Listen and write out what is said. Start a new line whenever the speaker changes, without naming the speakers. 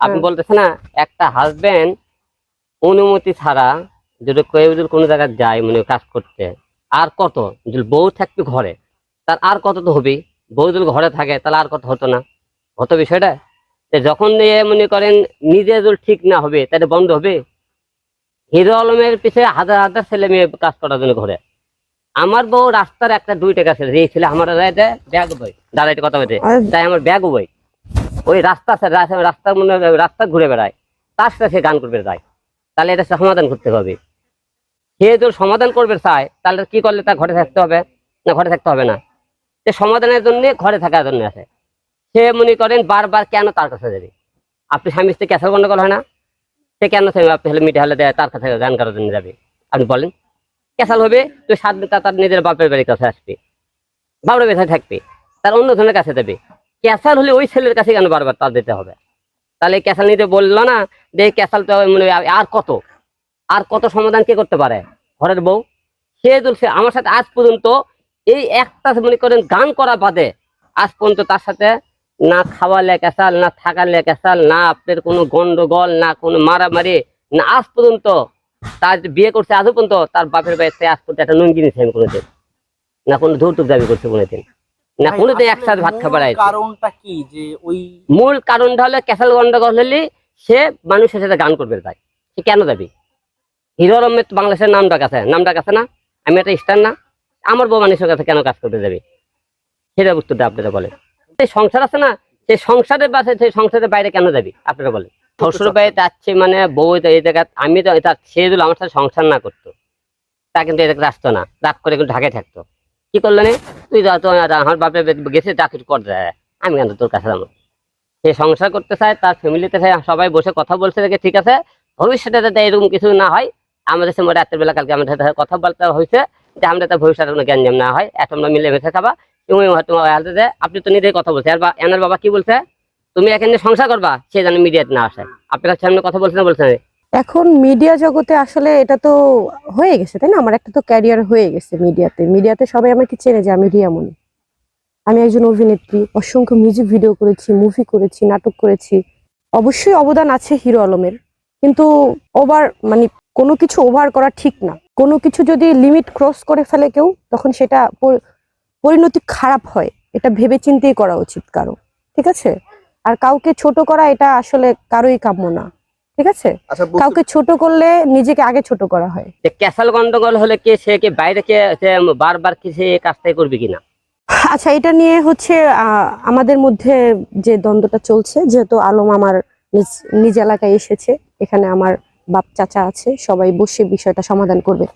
আপনি। বলতেছেন না একটা হাজবেন্ড অনুমতি ছাড়া যদি কেউ যদি কোনো জায়গায় যায় মানে কাজ করতে আর কত? যদি বউ থাকবে ঘরে তার আর কত তো হবে বউ যদি ঘরে থাকে তাহলে আর কত হতো না। হতো বিষয়টা? যখন মনে করেন নিজে যদি ঠিক না হবে তাহলে বন্ধ হবে? হিরো আলমের পিছে হাজার হাজার ছেলে মেয়ে কাজ করার জন্য ঘরে। আমার বউ রাস্তার একটা দুই টাকা ছেলে এই ছেলে আমার ব্যাগ বই দাঁড়াইতে কথা
বলছে।
তাই আমার ব্যাগ বই ওই রাস্তা রাস্তার মনে রাস্তা ঘুরে বেড়ায়। তার সাথে সে গান করবে যায়। তাহলে এটা সমাধান করতে হবে। সে যদি সমাধান করবে চায় তাহলে কি করলে তার ঘরে থাকতে হবে? না, ঘরে থাকতে হবে না। সে সমাধানের জন্য ঘরে থাকার জন্য আছে। সে মনে করেন বারবার কেন তার কাছে যাবে? আপনি স্বামী স্ত্রী ক্যাসাল গন্ডগোল হয় না? সে কেন আপনি হলে মিটে হলে দেয়, তার কাছে গান করার জন্য যাবে? আপনি বলেন। ক্যাসাল হবে? তো সাত তার নিজের বাপের বাড়ির কাছে আসবে। বাপের বেথায় থাকবে। তার অন্য ধরনের কাছে যাবে। ক্যাসাল হলে ওই ছেলের কাছে কেন বারবার তার দিতে হবে? তাহলে ক্যাসাল নিতে বলল না, যে এই ক্যাসাল তো মানে আর কত? আর কত সমাধান কে করতে পারে? ঘরের বউ। সে বলছে আমার সাথে আজ পর্যন্ত এই একটা মনে করেন গান করা বাদে আজ পর্যন্ত তার সাথে না খাওয়ালে ক্যাশাল না থাকালে ক্যাশাল না আপনার কোনো গন্ডগোল, না কোনো মারামারি, না আজ পর্যন্ত তার বিয়ে করছে, আজও পর্যন্ত তার বাপের বাড়িতে আজ পর্যন্ত একটা নুঙ্গি নিচ্ছে আমি কোনোদিন। না কোনো ধৌতুক দাবি করছে কোনোদিন। না কোনোদিন একসাথে ভাত খাবার
কারণটা কি? যে ওই
মূল কারণটা হলো ক্যাসাল গন্ডগোল হলে সে মানুষের সাথে গান করবে তাই সে কেন যাবে? হিরো আলমের তো বাংলাদেশের নাম ডাক আছে নাম ডাক আছে না? আমি একটা স্টার না? আমার বউ মানুষের কাছে কেন কাজ করতে যাবে? সেটা উত্তরটা আপনারা বলেন। সেই সংসার আছে না? সেই সংসারের বাসে সেই সংসারের বাইরে কেন যাবি? আপনারা বলেন। শ্বশুর বাড়ি যাচ্ছে মানে বউ এই জায়গা আমি তো এটা সে যদি আমার সাথে সংসার না করতো। তা কিন্তু এটা আসতো না। রাগ করে কিন্তু ঢাকে থাকতো। কি করল তুই তো আমার বাপে গেছে কিছু কর আমি কেন তোর কাছে যাব? সে সংসার করতে চায়, তার ফ্যামিলিতে সবাই বসে কথা বলছে দেখে, ঠিক আছে? ভবিষ্যতে যাতে এরকম কিছু না হয়, আমাদের সঙ্গে রাতের বেলা কালকে আমাদের সাথে কথা বলতে হয়েছে, যে আমরা তার ভবিষ্যতে কোনো জ্ঞান না হয়। এত আমরা মিলে মিশে খাবা। তুমি হালতে যে, আপনি তো নিজেই কথা বলছে আর বা, এনার বাবা কি বলছে? তুমি এখানে সংসার করবা, সে যেন মিডিয়াতে না আসে। আপনার সামনে কথা বলছে না বলছে?
এখন মিডিয়া জগতে আসলে এটা তো হয়ে গেছে, তাই না? আমার একটা তো ক্যারিয়ার হয়ে গেছে মিডিয়াতে মিডিয়াতে সবাই আমাকে চেনে যে আমি রিয়ামণি। আমি একজন অভিনেত্রী, অসংখ্য মিউজিক ভিডিও করেছি মুভি করেছি, নাটক করেছি। অবশ্যই অবদান আছে হিরো আলমের। কিন্তু ওভার মানে কোনো কিছু ওভার করা ঠিক না। কোনো কিছু যদি লিমিট ক্রস করে ফেলে কেউ, তখন সেটা পরিণতি খারাপ হয়। এটা ভেবে চিন্তেই করা উচিত কারও। ঠিক আছে? আর কাউকে ছোট করা এটা আসলে কারোই কাম্য না। ঠিক আছে?
আচ্ছা
কাউকে ছোট করলে নিজেকে আগে ছোট করা হয়।
যে ক্যাসাল গন্ডগোল হলে কে সে কে বাইরে কে বারবার কি সে কাজটাই করবে কিনা?
আচ্ছা এটা নিয়ে হচ্ছে আহ, আমাদের মধ্যে যে দ্বন্দ্বটা চলছে যেহেতু আলম আমার নিজ নিজ এলাকায় এসেছে এখানে আমার বাপ চাচা আছে সবাই বসে বিষয়টা সমাধান করবে।